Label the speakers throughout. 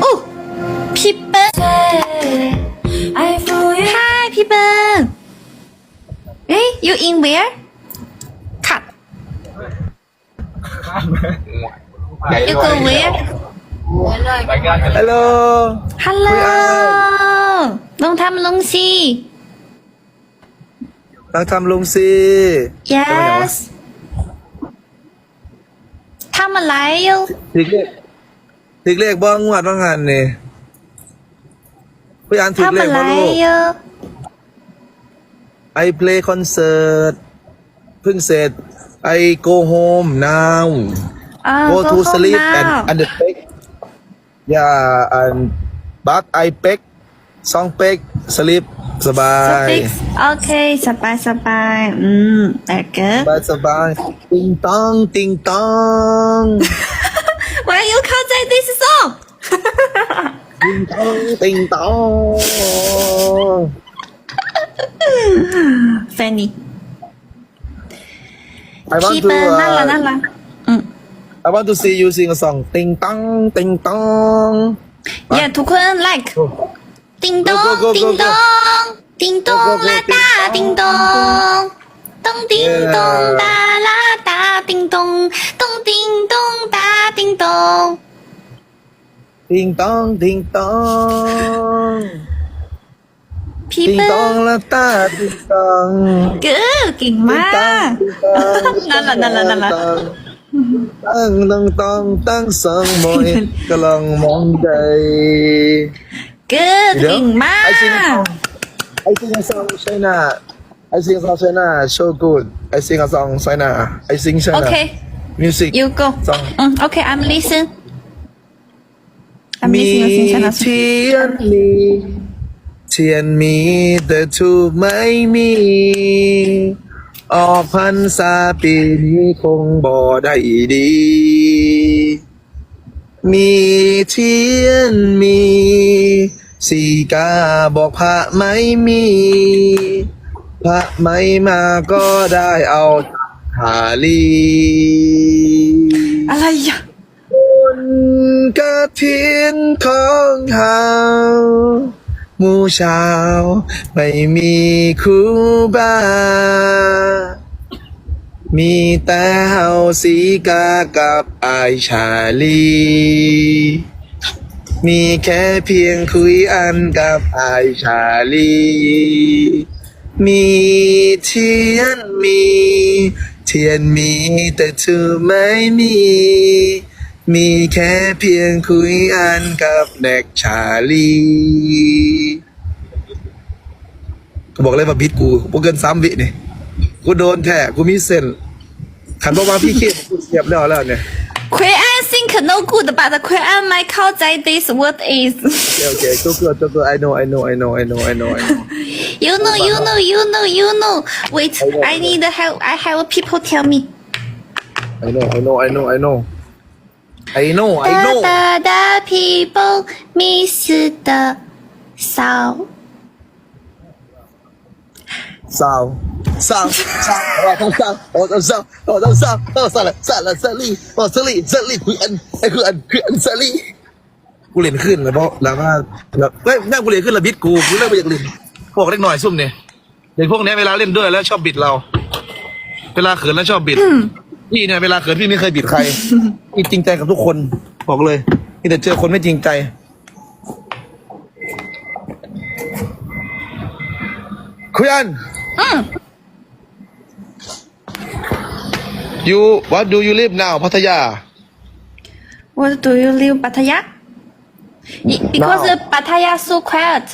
Speaker 1: โอ้พี่เปิ้ล
Speaker 2: I for you
Speaker 1: Hi พี่เปิ้ลเฮ้ย you in where ค่ะ you go where
Speaker 3: Hello
Speaker 1: Hello ลงทำลงซี
Speaker 3: นักทำลุงซี
Speaker 1: yes ทำอะไรอยู่
Speaker 3: ถึกเลขถึกเลขบ้างวดว่างานนี่พี่อันถึก
Speaker 1: ทำ
Speaker 3: เล
Speaker 1: อะ
Speaker 3: ข
Speaker 1: ไร
Speaker 3: บ้างลูก
Speaker 1: อยู่
Speaker 3: I play concert เพิ่งเสร็จ I go home now
Speaker 1: อ่า
Speaker 3: go to
Speaker 1: home
Speaker 3: sleep and
Speaker 1: now.
Speaker 3: and the peck yeah and but I peck สอง peck sleep สบาย
Speaker 1: Six โอเค สบายสบายอืมแต่เกิด ส
Speaker 3: บายสบายติงตองติงตอง
Speaker 1: Why you can't say this song
Speaker 3: ติงตองติงตอง
Speaker 1: Fanny
Speaker 3: I want
Speaker 1: พี่
Speaker 3: to
Speaker 1: เปิ้ลน่ารัก
Speaker 3: uh,
Speaker 1: น่ารักอืม
Speaker 3: I want to see you sing a song ติงตองติงตอง
Speaker 1: yeah ทุกคน like
Speaker 3: โอ้ งติงตอง
Speaker 1: พี่
Speaker 3: ติง
Speaker 1: เปิ้
Speaker 3: ตอง
Speaker 1: ล
Speaker 3: ละตาติงตอง
Speaker 1: เก๋เก่งมากนั่นล่ะนั่นล่ะนั่นล่ะ
Speaker 3: ตั้งตั้งตั้งตั้งส องมอยกำลังมองใจ
Speaker 1: เก๋เก่งมาก
Speaker 3: I sing I sing a song China I sing a song China so good I sing a song China I sing China
Speaker 1: Okay
Speaker 3: music
Speaker 1: you go
Speaker 3: สอง
Speaker 1: อืม okay I'm listen I'm
Speaker 3: มี
Speaker 1: listening to China
Speaker 3: เทียนมีเทียนมีแต่ทูบไม่มี ออกพรรษาปีนี้คงบ่ได้ดี มีเทียนมี สีกาบอกพระไม่มี พระไม่มาก็ได้เอาหาลี
Speaker 1: อะไรอะ
Speaker 3: บุญกระถินของเฮาหมู่ชาวไม่มีครูบา มีแต่เฮาสีกากับอายชาลี มีแค่เพียงคุยอันกับอายชาลี มีเทียนมี เทียนมีแต่เธอไม่มี มีแค่เพียงคุยอันกับแนกชาลีก็บอกเลยว่าบิดกูบ่เกินสามวินี่กูโดนแท้กูมีเส้นขันบอกว่าพี่เคกูเสียบแล้วแล้วเนี่ย
Speaker 1: Quran think no good, but Quran might call that this what is.
Speaker 3: okay, okay, go good, go good. I know, I know, I know, I know, I know, I know.
Speaker 1: you know, you know, you know, you know. Wait, I, know, I, I need help. I have people tell me.
Speaker 3: I know, I know, I know, I know. I know, I know.
Speaker 1: Da, da, da people miss the sound.
Speaker 3: Sound. าวสาวสาวเราต้องสาวเราต้องสาวเราต้องสาวเราสาวสาวละสาลีเราสาลีสาลีคุยอันไอ้คืออันคืออันสาลีกูเล่นขึ้นแล้วเพราะแล้วว่าแล้วเฮ้ยแม่งกูเล่นขึ้นแล้วบิดกูกูเลิกไปอยากเล่นพวกเล็กหน่อยซุ่มเนี่ยเด็กพวกเนี้ยเวลาเล่นด้วยแล้วชอบบิดเรา เวลาเขินแล้วชอบบิดพี่เนี่ยเวลาเขินพี่ไม่เคยบิดใครพี่จริงใจกับทุกคนบอกเลยนี่แต่เจอคนไม่จริงใจคุยอัน you what do you live now พัทยา
Speaker 1: what do you live ปัทยา because
Speaker 3: Now.
Speaker 1: ปัทยา so quiet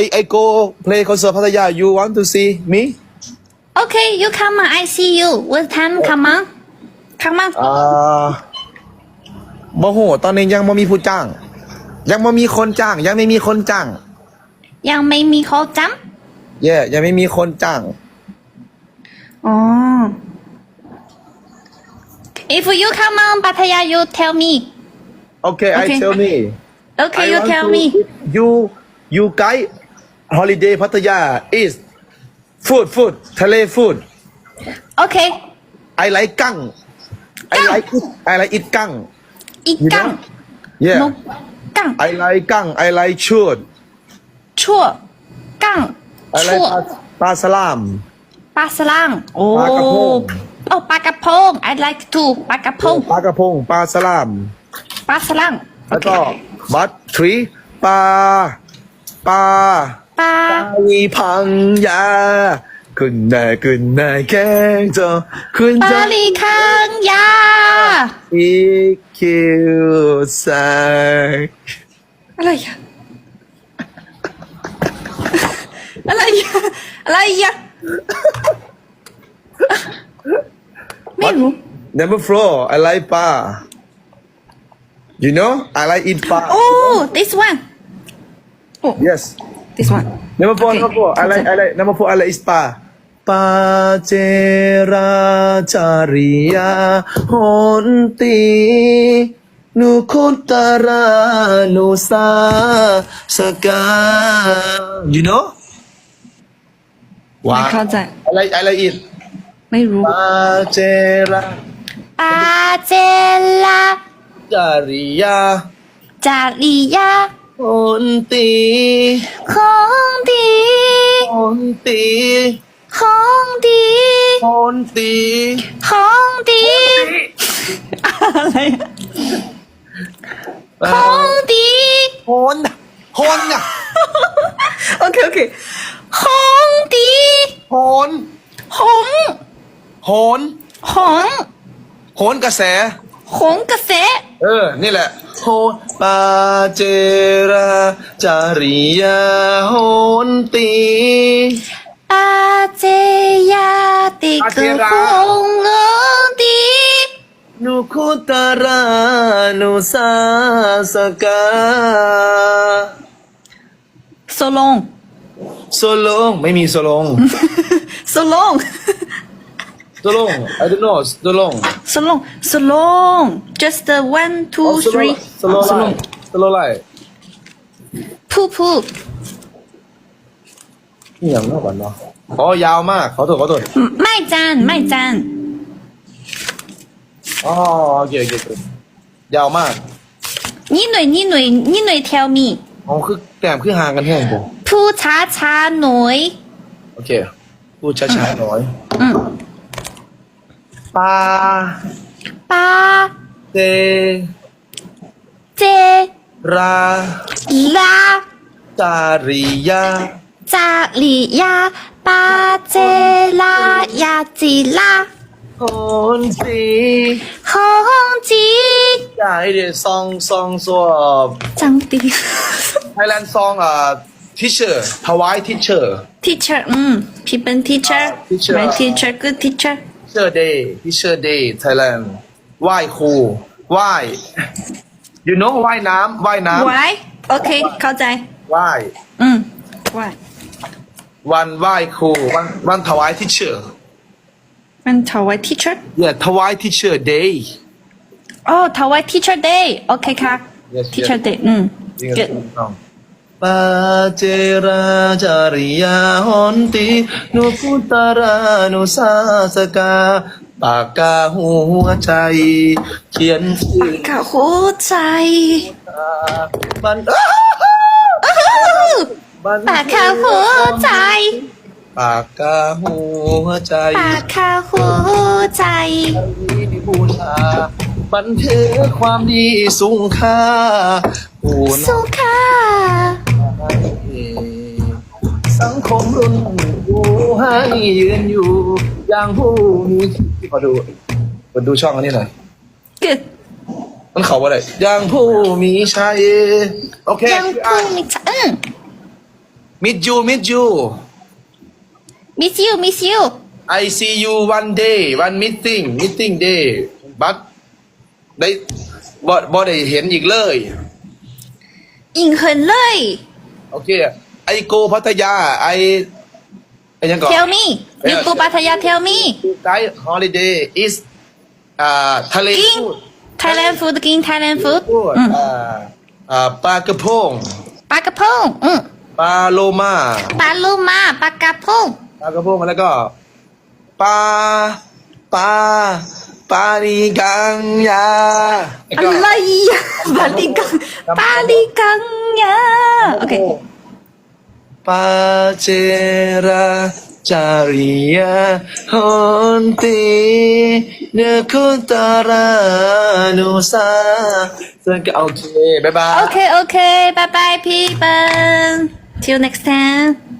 Speaker 3: I I go play concert พัทยา you want to see me
Speaker 1: okay you come on I see you what time come on come on
Speaker 3: อ่าบ่โหตอนนี้ยังไม่มีผู้จ้าง ยังไม่มีคนจ้าง ยังไม่มีคนจ้าง
Speaker 1: ยังไม่มีเขาจ
Speaker 3: เย่ยังไม่มีคนจ้างำ
Speaker 1: อ๋อ if you come on ปัทยา you tell me
Speaker 3: Okay I
Speaker 1: Okay.
Speaker 3: tell me
Speaker 1: okay
Speaker 3: I
Speaker 1: you
Speaker 3: want
Speaker 1: tell
Speaker 3: to-
Speaker 1: me
Speaker 3: you you guide holiday พัทยา is food food ทะเล food
Speaker 1: okay
Speaker 3: I like กั้ง I like it I like it กั้ง
Speaker 1: อีกกัง
Speaker 3: yeah
Speaker 1: นกกัง
Speaker 3: I like กั้ง I like ชวด
Speaker 1: ชั่วกัง
Speaker 3: I
Speaker 1: ชั่
Speaker 3: like
Speaker 1: ว
Speaker 3: ปลาปลาสลาม
Speaker 1: ปลาสลังโอ้
Speaker 3: ปลากระพง
Speaker 1: โอ้ปลากระพง I like to ปลากระพง
Speaker 3: ปลากระพงปลาสลาม
Speaker 1: ปลาสลัง
Speaker 3: แล้วก็บัตทรีปลาปลา
Speaker 1: ปลา
Speaker 3: วีพังยาคุณนายคุณนายแกงจอคุณ
Speaker 1: ปลา
Speaker 3: จะ
Speaker 1: ลีคังยา
Speaker 3: อีคิวไซ
Speaker 1: อะไรอะอะไรอะอะไรอะ ไม่รู้
Speaker 3: Number four I like ปลา You know I like eat ปลา
Speaker 1: Oh this one
Speaker 3: Yes
Speaker 1: this one
Speaker 3: Number four
Speaker 1: Okay.
Speaker 3: Number four I like I like Number four I like is ปลาปาเจราจาริยาหนตีนุคุตารานุสาสกา You know
Speaker 1: ไม่เข้าใจ
Speaker 3: I like I like it
Speaker 1: ไม่รู้
Speaker 3: ปาเจรา
Speaker 1: ปาเจลา
Speaker 3: จาริยา
Speaker 1: จาริยา
Speaker 3: หนตี
Speaker 1: ของดี
Speaker 3: หนตี
Speaker 1: ของดี
Speaker 3: หนตี
Speaker 1: ของดีอะไรอะของดี
Speaker 3: หนหนอะ
Speaker 1: โอเคโอเคของดี
Speaker 3: หน
Speaker 1: ห ง
Speaker 3: หน
Speaker 1: หง
Speaker 3: โหนกระแส
Speaker 1: หงกระแส
Speaker 3: เออ นี่แหละโหปาเจราจาริยาโหนตี
Speaker 1: ปาเจยาติกหงเงดี
Speaker 3: นุคุตารานุสาสกา
Speaker 1: โซลง
Speaker 3: โซโลงไม่มีโซโลง
Speaker 1: โซลง
Speaker 3: โซโลง I don't know โซโลง
Speaker 1: โซลงโซลง just the one two
Speaker 3: โซโล
Speaker 1: three
Speaker 3: โซโล
Speaker 1: โซ
Speaker 3: ไล
Speaker 1: ลง
Speaker 3: โซโลไล
Speaker 1: ผู้ผู้
Speaker 3: นี่อย่างนั้นก่อนเนาะอ๋อยาวมากขอโทษขอโทษ
Speaker 1: ไม่จานไม่จาน
Speaker 3: อ๋อโอเคโอเคโอเคยาวมาก
Speaker 1: นี่หน่อยนี่หน่อยนี่หน่อย tell me
Speaker 3: อ๋อคือแต้มคือห่างกันแห้งผม
Speaker 1: ผู้ช้าช้าหน่อย
Speaker 3: โอเค พูดช้าๆหน่อย
Speaker 1: อืม
Speaker 3: ปา
Speaker 1: ปา
Speaker 3: เต
Speaker 1: เจ
Speaker 3: รา
Speaker 1: ลา
Speaker 3: จาริยา
Speaker 1: จาริยาปาเจลายาจิลา
Speaker 3: โหนสี
Speaker 1: ของจี
Speaker 3: ใหญ่เดี๋ยวซองซองสวบ
Speaker 1: จังตี
Speaker 3: ไทยแลนด์ซองอะทิเชอร์ทวายทิเชอร์
Speaker 1: teacher อืมพี่เป็น teacher
Speaker 3: Teacher
Speaker 1: my teacher good teacher
Speaker 3: ทิ เชอร์เดย์ทิเชอร์เดย์ไทยแลนด์ไหว้ครูไหว้ you know ว่ายน้ำว่ายน้ำ
Speaker 1: why โอเค เข้าใจ
Speaker 3: ไหว้
Speaker 1: อืม why
Speaker 3: วันไหว้ครูวันวันถวายทิเชอร์
Speaker 1: มันถวาย teacher
Speaker 3: yeah ถวายทิเชอร์เดย์
Speaker 1: อ๋อถวาย teacher day โอเคค่ะ
Speaker 3: Yes,
Speaker 1: teacher
Speaker 3: yes.
Speaker 1: day อืม good
Speaker 3: ปาเจราจาริยาหอนตินุพุตารานุสาสกา ปากกาหัวใจ เขียนชื่อ
Speaker 1: กับหัวใจ
Speaker 3: มันมัน
Speaker 1: ปากคาหัวใจ
Speaker 3: ปากกาหัวใจ
Speaker 1: ปากคาหัวใจ
Speaker 3: ที่บูชาบันเทอความดีสูงค่าผู้น
Speaker 1: สุขา
Speaker 3: ยืนอยู่อย่างผู้มีที่ขอดูขอดูช่องอันนี้หน่อย
Speaker 1: good
Speaker 3: มันเขาว่าอะไรอย่างผู้มีชัยโอเค
Speaker 1: ยังพูดไม่ชัดอืม
Speaker 3: มิดยูมิดยู
Speaker 1: miss you miss you
Speaker 3: I see you one day one meeting meeting day but ได้บ่บ่ได้เห็นอีกเลย
Speaker 1: อิงเหินเลย
Speaker 3: โอเค ไอโกพัทยา ไอไอ ยังก่อน
Speaker 1: tell me นิวกูปัทยา tell me
Speaker 3: ไกด์ฮอลิเดย์ is อ่าทะเล
Speaker 1: กิน
Speaker 3: พูด
Speaker 1: Thailand food กิน Thailand food
Speaker 3: ด
Speaker 1: อ่า
Speaker 3: อ่าปลากระพง
Speaker 1: ปลากระพงอืม
Speaker 3: ปลาโลมา
Speaker 1: ปลาโลมาปลากระพง
Speaker 3: ปลากระพงแล้วก็ปลาปลาปลาดีกังยาอะก็ไรอ่ปลาลิกั
Speaker 1: งปลาลิกังเนยโอเค โปา
Speaker 3: เจราจาริยาฮอนตีเนคุตารานุสาเจอกันโอเค บ๊ายบาย
Speaker 1: OK OK 拜拜 people till next time